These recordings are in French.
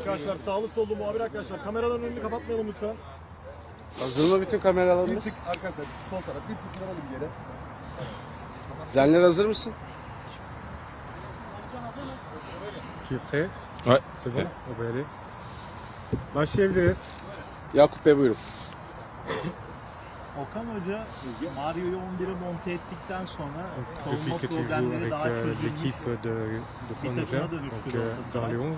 Arkadaşlar sağlı sollu muhabir arkadaşlar kameraların önünü kapatmayalım lütfen. Hazır mı bütün Bir kameralarımız? tık arkadaşlar sol taraf bir tık alalım bir yere. Zenler hazır mısın? Tu es prêt Ouais. C'est bon On va y aller. Başlayabiliriz. Yakup Bey buyurun. Okan Hoca Mario'yu 11'e monte ettikten sonra savunma que tu joues problemleri avec daha euh, çözülmüş. l'équipe de, de dönüştü donc, euh, dans les 11,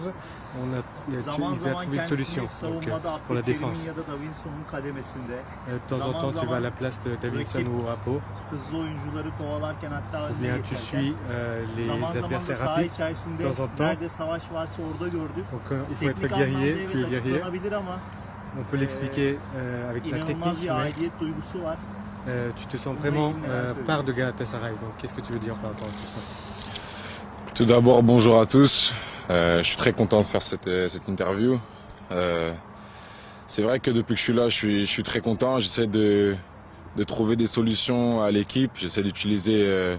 on a, il a, Zaman il a zaman trouvé une solution kendisini donc, euh, savunmada pour la défense. Ya da Davinson'un kademesinde Euh, De temps en temps, tu vas à la place de Davidson ou Apo, hızlı oyuncuları kovalarken hatta ou önüne bien tu geçerken suis euh, les zaman zaman da adversaires saha rapides. içerisinde en temps. nerede savaş varsa orada gördük. Donc euh, il faut être Teknik guerrier, tu es guerrier. açıklanabilir ama On peut l'expliquer euh, avec la technique, mais euh, tu te sens vraiment euh, part de Galatasaray. Donc qu'est-ce que tu veux dire par rapport à tout ça? Tout d'abord, bonjour à tous. Euh, je suis très content de faire cette, cette interview. Euh, c'est vrai que depuis que je suis là, je suis, je suis très content. J'essaie de, de trouver des solutions à l'équipe. J'essaie d'utiliser euh,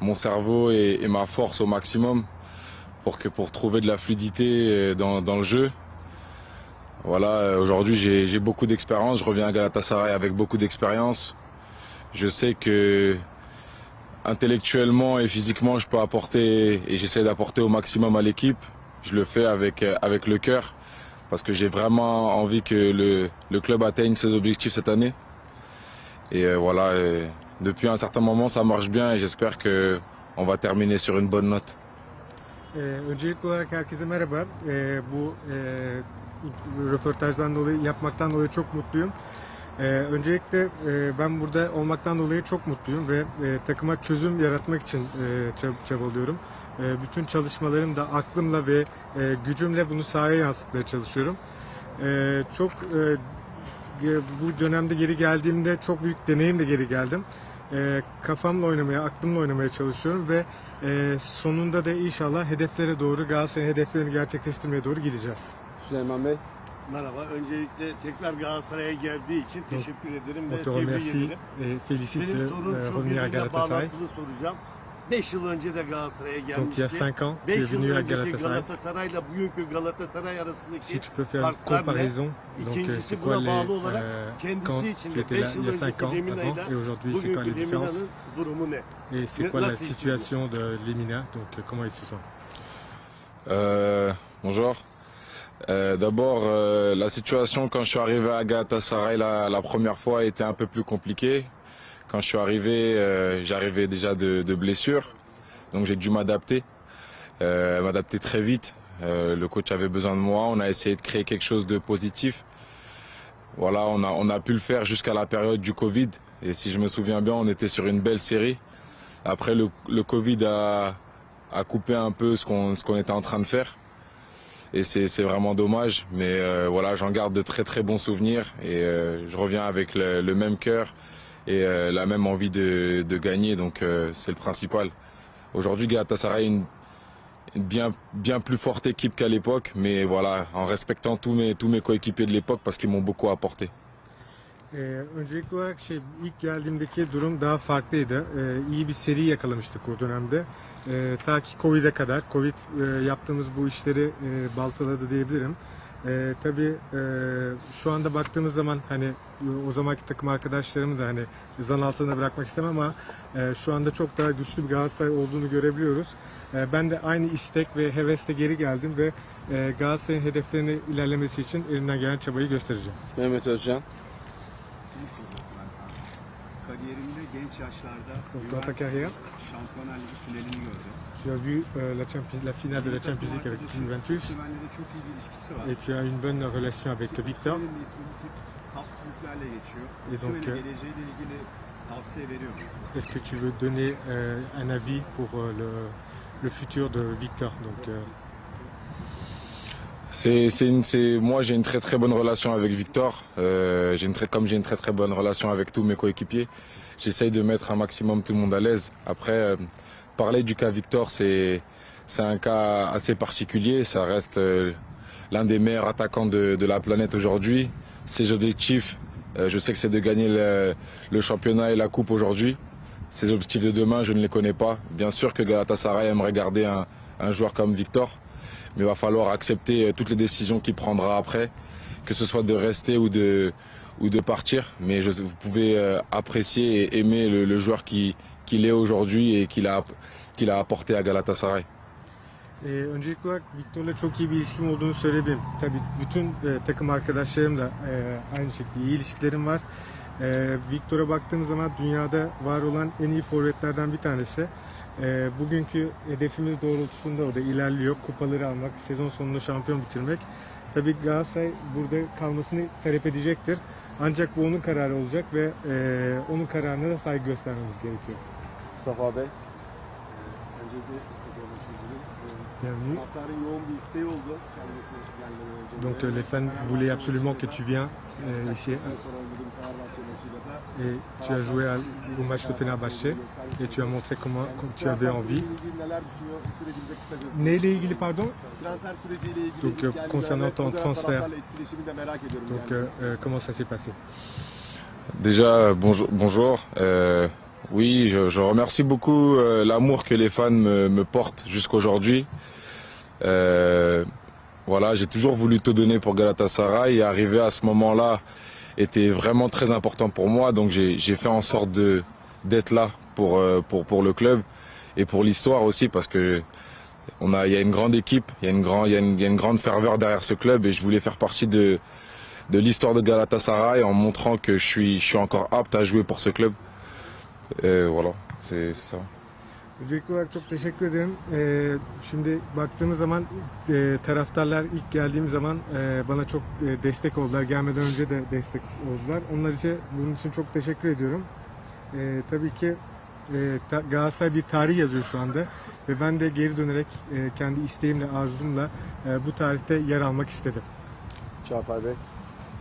mon cerveau et, et ma force au maximum pour, que, pour trouver de la fluidité dans, dans le jeu. Voilà, euh, aujourd'hui j'ai beaucoup d'expérience. Je reviens à Galatasaray avec beaucoup d'expérience. Je sais que intellectuellement et physiquement, je peux apporter et j'essaie d'apporter au maximum à l'équipe. Je le fais avec, euh, avec le cœur parce que j'ai vraiment envie que le, le club atteigne ses objectifs cette année. Et euh, voilà, depuis un certain moment, ça marche bien et j'espère que on va terminer sur une bonne note. Ee, öncelikli olarak herkese merhaba. Ee, bu e, röportajdan dolayı yapmaktan dolayı çok mutluyum. Ee, öncelikle e, ben burada olmaktan dolayı çok mutluyum ve e, takıma çözüm yaratmak için e, çab- çabalıyorum. E, bütün çalışmalarım da aklımla ve e, gücümle bunu sahaya yansıtmaya çalışıyorum. E, çok e, bu dönemde geri geldiğimde çok büyük deneyimle geri geldim. E, kafamla oynamaya, aklımla oynamaya çalışıyorum ve e, sonunda da inşallah hedeflere doğru, Galatasaray hedeflerini gerçekleştirmeye doğru gideceğiz. Süleyman Bey. Merhaba. Öncelikle tekrar Galatasaray'a geldiği için teşekkür ederim ve On te tebrik remercie ederim. et félicite de Benim sorum şu revenir à birbirine Galatasaray. bağlantılı soracağım. 5 yıl önce de Galatasaray'a Donc il y a gelmişti. 5 ans, tu es 5 yıl venu à önceki Galatasaray. Galatasaray'la bugünkü Galatasaray arasındaki Si tu peux faire une farklar ne? comparaison, donc euh, c'est quoi buna les, bağlı olarak euh, kendisi quand için tu de étais là 5 il yıl y a 5 önceki ans avant et aujourd'hui c'est quoi bugünkü les différences? Lemina'nın durumu ne? et c'est quoi la situation de Lemina, donc euh, comment il se sent? Euh, bonjour. Euh, D'abord, euh, la situation quand je suis arrivé à Galatasaray la, la première fois était un peu plus compliquée. Quand je suis arrivé, euh, j'arrivais déjà de, de blessures, donc j'ai dû m'adapter, m'adapter très vite. Le coach avait besoin de moi, on a essayé de créer quelque chose de positif. Voilà, on a, pu le faire jusqu'à la période du Covid. Et si je me souviens bien, on était sur une belle série. Après, le, Covid a, coupé un peu ce qu'on était en train de faire. Et c'est vraiment dommage. Mais euh, voilà, j'en garde de très très bons souvenirs. Et euh, je reviens avec le, même cœur et euh, la même envie de, gagner. Donc c'est le principal. Aujourd'hui, Galatasaray est une, bien, plus forte équipe qu'à l'époque. Mais voilà, en respectant tous mes coéquipiers de l'époque parce qu'ils m'ont beaucoup apporté. Ee, öncelikli olarak şey ilk geldiğimdeki durum daha farklıydı. Ee, iyi bir seri yakalamıştık o dönemde. Ee, ta ki Covid'e kadar. Covid e, yaptığımız bu işleri e, baltaladı diyebilirim. Ee, tabii e, şu anda baktığımız zaman hani e, o zamanki takım arkadaşlarımı da hani zan altında bırakmak istemem ama e, şu anda çok daha güçlü bir Galatasaray olduğunu görebiliyoruz. E, ben de aynı istek ve hevesle geri geldim ve e, Galatasaray'ın hedeflerine ilerlemesi için elimden gelen çabayı göstereceğim. Mehmet Özcan. Genç yaşlarda Donc, dans ta carrière, Şampiyonlar Ligi finalini gördüm. Tu as vu euh, la, Champions- la finale de la Champions League avec Juventus Osimhen'le de çok iyi bir ilişkisi var. et tu as une bonne relation avec Victor. Osimhen'in de ismi bu tip top kulüplerle geçiyor. Et donc, Osimhen'in euh, geleceğiyle ilgili tavsiye veriyor mu? Est-ce que tu veux donner euh, un avis pour euh, le, le futur de Victor? Donc, euh, C'est, c'est une- c'est- moi j'ai une très très bonne relation avec Victor. Euh, j'ai une très, comme j'ai une très très bonne relation avec tous mes coéquipiers, j'essaye de mettre un maximum tout le monde à l'aise. Après, euh, parler du cas Victor, c'est un cas assez particulier. Ça reste euh, l'un des meilleurs attaquants de, de la planète aujourd'hui. Ses objectifs, euh, je sais que c'est de gagner le, le championnat et la coupe aujourd'hui. Ses objectifs de demain, je ne les connais pas. Bien sûr que Galatasaray aimerait garder un, un joueur comme Victor. mais il va falloir accepter toutes les décisions qu'il prendra après, que ce soit de rester ou de ou de partir. Mais je, vous pouvez euh, apprécier et aimer le, le joueur qui qu'il est aujourd'hui et qu'il a qu'il a apporté à Galatasaray. Ee, öncelikli olarak Viktor'la çok iyi bir ilişkim olduğunu söyledim. Tabii bütün e, takım arkadaşlarım da e, aynı şekilde iyi ilişkilerim var. E, Viktor'a baktığımız zaman dünyada var olan en iyi forvetlerden bir tanesi. E, bugünkü hedefimiz doğrultusunda o da ilerliyor. Kupaları almak, sezon sonunda şampiyon bitirmek. Tabii Galatasaray burada kalmasını talep edecektir. Ancak bu onun kararı olacak ve e, onun kararına da saygı göstermemiz gerekiyor. Mustafa Bey. Öncelikle önce. Donc euh, les fans voulaient absolument que tu viennes euh, ici da et tu as joué au match de Fenerbahçe et tu as montré comment, tu avais envie. Pardon? Donc, euh, concernant ton bu dönem transfer. taraftarla etkileşimini de merak ediyorum. Donc yani. euh, euh, comment ça s'est passé? Déjà, bonjour. Oui, je, remercie beaucoup euh, l'amour que les fans me, portent jusqu'aujourd'hui. Euh, voilà, j'ai toujours voulu te donner pour Galatasaray et arriver à ce moment-là était vraiment très important pour moi. Donc j'ai fait en sorte d'être là pour, euh, pour le club et pour l'histoire aussi parce que on a y a une grande équipe, il y a une grande ferveur derrière ce club et je voulais faire partie de l'histoire de Galatasaray en montrant que je suis encore apte à jouer pour ce club. Et voilà, c'est ça. Öncelikli olarak çok teşekkür ederim. Ee, şimdi baktığımız zaman e, taraftarlar ilk geldiğim zaman e, bana çok e, destek oldular. Gelmeden önce de destek oldular. Onlar için bunun için çok teşekkür ediyorum. Ee, tabii ki e, ta- Galatasaray bir tarih yazıyor şu anda ve ben de geri dönerek e, kendi isteğimle, arzumla e, bu tarihte yer almak istedim. Çağatay Bey.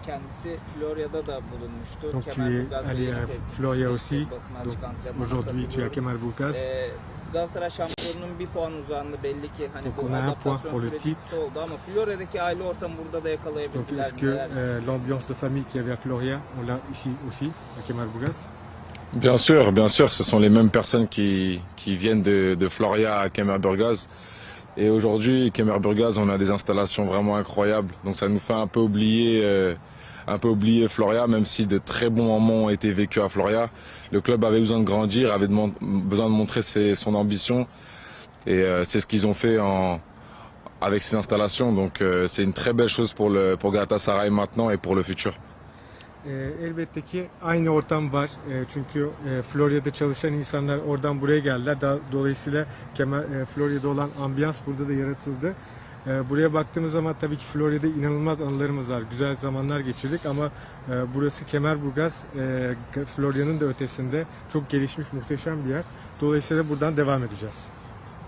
Kendisi Florya'da da bulunmuştu. Donc tu es allé à Florya aussi. Donc aujourd'hui tu es à. Ee, Galatasaray şampiyonunun bir puan uzandı belli ki hani Donc bu on a un point adaptasyon pour le süreci titre. kısa oldu ama Florya'daki aile ortamı burada da Donc yakalayabildiler. est-ce que euh, l'ambiance de famille qu'il y avait à Floria, on l'a ici aussi, à Kemerburgaz Bien sûr, bien sûr, ce sont les mêmes personnes qui, qui viennent de, de Floria à Kemerburgaz. Et aujourd'hui, Kemerburgaz, on a des installations vraiment incroyables. Donc ça nous fait un peu oublier, euh, un peu oublier Floria, même si de très bons moments ont été vécus à Floria. Le club avait besoin de grandir, avait besoin de montrer son ambition. Et euh, c'est ce qu'ils ont fait avec ces installations. Donc euh, c'est une très belle chose pour, le, pour maintenant et pour le futur. Ee, elbette ki aynı ortam var. Ee, çünkü e, Florya'da çalışan insanlar oradan buraya geldiler. Da, dolayısıyla Kemer, e, Florya'da olan ambiyans burada da yaratıldı. Ee, buraya baktığımız zaman tabii ki Florya'da inanılmaz anılarımız var. Güzel zamanlar geçirdik ama e, burası Kemerburgaz, e, Florya'nın da ötesinde çok gelişmiş muhteşem bir yer. Dolayısıyla buradan devam edeceğiz.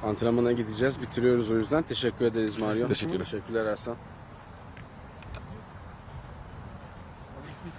Antrenmana gideceğiz. Bitiriyoruz o yüzden. Teşekkür ederiz Mario. Teşekkürler. Teşekkürler Ersan.